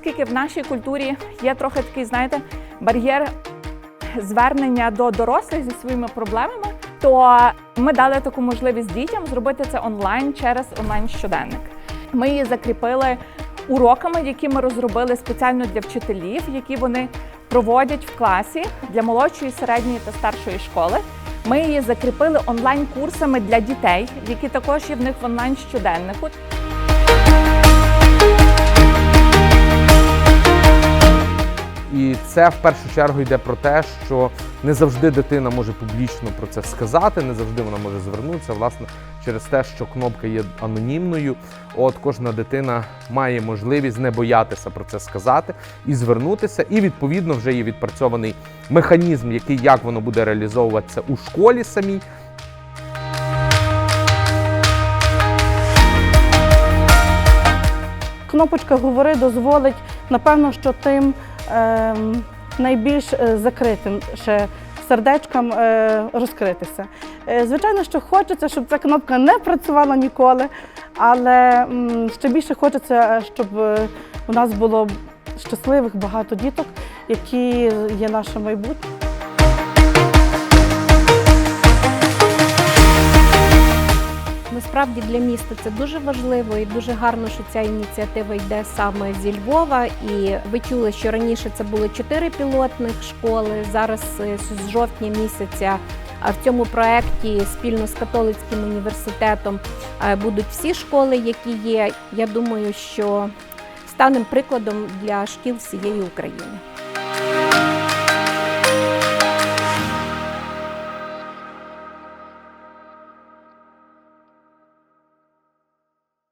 оскільки в нашій культурі є трохи такий, знаєте, бар'єр звернення до дорослих зі своїми проблемами, то ми дали таку можливість дітям зробити це онлайн через онлайн щоденник. Ми її закріпили уроками, які ми розробили спеціально для вчителів, які вони проводять в класі для молодшої, середньої та старшої школи. Ми її закріпили онлайн-курсами для дітей, які також є в них в онлайн І це в першу чергу йде про те, що не завжди дитина може публічно про це сказати, не завжди вона може звернутися. Власне, через те, що кнопка є анонімною, от кожна дитина має можливість не боятися про це сказати і звернутися. І відповідно вже є відпрацьований механізм, який як воно буде реалізовуватися у школі самій. Кнопочка Говори дозволить, напевно, що тим найбільш е, закритим ще сердечкам е, розкритися. Е, звичайно, що хочеться, щоб ця кнопка не працювала ніколи, але ще більше хочеться, щоб у нас було щасливих багато діток, які є наше майбутнє. Насправді для міста це дуже важливо і дуже гарно, що ця ініціатива йде саме зі Львова. І ви чули, що раніше це були чотири пілотних школи. Зараз е, з жовтня місяця в цьому проєкті спільно з католицьким університетом е, будуть всі школи, які є. Я думаю, що станемо прикладом для шкіл всієї України.